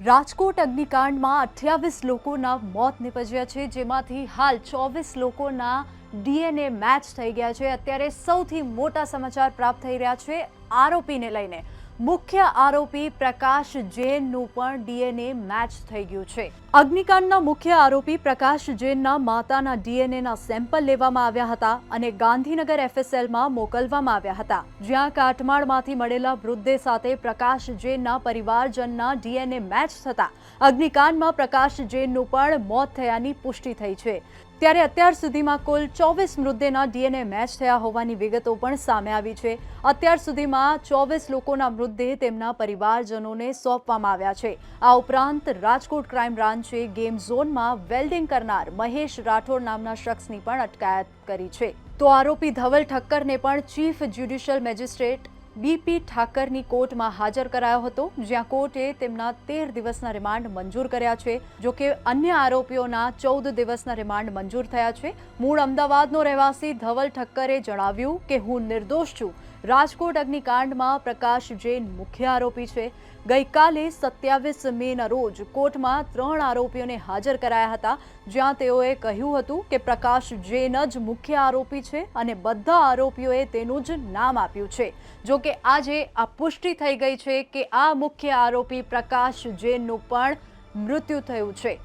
રાજકોટ અગ્નિકાંડમાં અઠ્યાવીસ લોકોના મોત નિપજ્યા છે, જેમાંથી હાલ ચોવીસ લોકોના ડીએનએ મેચ થઈ ગયા છે. અત્યારે સૌથી મોટા સમાચાર પ્રાપ્ત થઈ રહ્યા છે આરોપીને લઈને. મુખ્ય આરોપી પ્રકાશ જૈનનું પણ ડીએનએ મેચ થઈ ગયું છે. અગ્નિકાંડના મુખ્ય આરોપી પ્રકાશ જૈનના માતાના ડીએનએના સેમ્પલ લેવામાં આવ્યા હતા અને ગાંધીનગર એફએસએલમાં મોકલવામાં આવ્યા હતા. જ્યાં કાટમાળમાંથી મળેલા મૃતદેહ સાથે પ્રકાશ જૈનના પરિવારજનના ડીએનએ મેચ થતા અગ્નિકાંડમાં પ્રકાશ જૈનનું પણ મોત થયાની પુષ્ટિ થઈ છે. ત્યારે અત્યાર સુધીમાં કુલ ચોવીસ મૃતદેહના ડીએનએ મેચ થયા હોવાની વિગતો પણ સામે આવી છે. અત્યાર સુધીમાં ચોવીસ લોકોના મૃતદેહ તેમના પરિવારજનોને સોંપવામાં આવ્યા છે. આ ઉપરાંત રાજકોટ ક્રાઇમ બ્રાન્ચે ગેમ ઝોનમાં વેલ્ડિંગ કરનાર મહેશ રાઠોડ નામના શખ્સની પણ અટકાયત કરી છે. તો આરોપી ધવલ ઠક્કરને પણ ચીફ જ્યુડિશિયલ મેજિસ્ટ્રેટ બીપી ઠાકરની કોર્ટમાં હાજર કરાયો હતો, જ્યાં કોર્ટે તેમના તેર દિવસના રિમાન્ડ મંજૂર કર્યા છે. જો કે અન્ય આરોપીઓના ચૌદ દિવસના રિમાન્ડ મંજૂર થયા છે. મૂળ અમદાવાદનો રહેવાસી ધવલ ઠક્કરે જણાવ્યું કે, હું નિર્દોષ છું. રાજકોટ અગ્નિકાંડમાં પ્રકાશ જૈન મુખ્ય આરોપી છે. ગઈકાલે સત્યાવીસ મેના રોજ કોર્ટમાં ત્રણ આરોપીઓને હાજર કરાયા હતા. જ્યાં તેઓએ કહ્યું હતું કે પ્રકાશ જૈન જ મુખ્ય આરોપી છે અને બધા આરોપીઓએ તેનું જ નામ આપ્યું છે. જો કે આજે આ પુષ્ટિ થઈ ગઈ છે કે આ મુખ્ય આરોપી પ્રકાશ જૈનનું પણ મૃત્યુ થયું છે.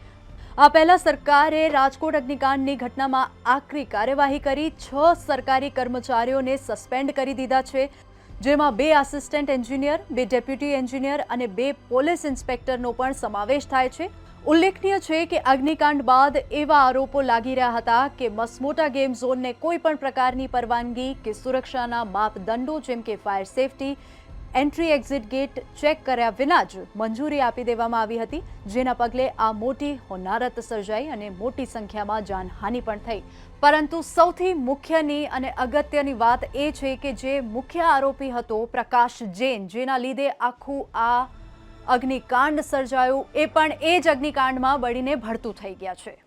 આ પહેલા સરકારે રાજકોટ અગ્નિકાંડની ઘટનામાં આકરી કાર્યવાહી કરી, છ સરકારી કર્મચારીઓને સસ્પેન્ડ કરી દીધા છે, જેમાં બે આસિસ્ટન્ટ એન્જિનિયર, બે ડેપ્યુટી એન્જિનિયર અને બે પોલીસ ઇન્સ્પેક્ટરનો પણ સમાવેશ થાય છે. ઉલ્લેખનીય છે કે અગ્નિકાંડ બાદ એવા આરોપો લાગી રહ્યા હતા કે મસમોટા ગેમ ઝોનને કોઈ પણ પ્રકારની પરવાનગી કે સુરક્ષાના માપદંડો, જેમ કે fire safety entry exit gate check કર્યા વિના જ મંજૂરી આપી દેવામાં આવી હતી, જેના પગલે આ મોટી હોનારત સર્જાઈ અને મોટી સંખ્યામાં જાનહાનિ પણ થઈ. પરંતુ સૌથી મુખ્યની અને અગત્યની વાત એ છે કે જે મુખ્ય આરોપી હતો પ્રકાશ જૈન, જેના લીધે આખું આ અગ્નિકાંડ સર્જાયું. એ પણ એ જ અગ્નિકાંડમાં બળીને ભળતું થઈ ગયા છે.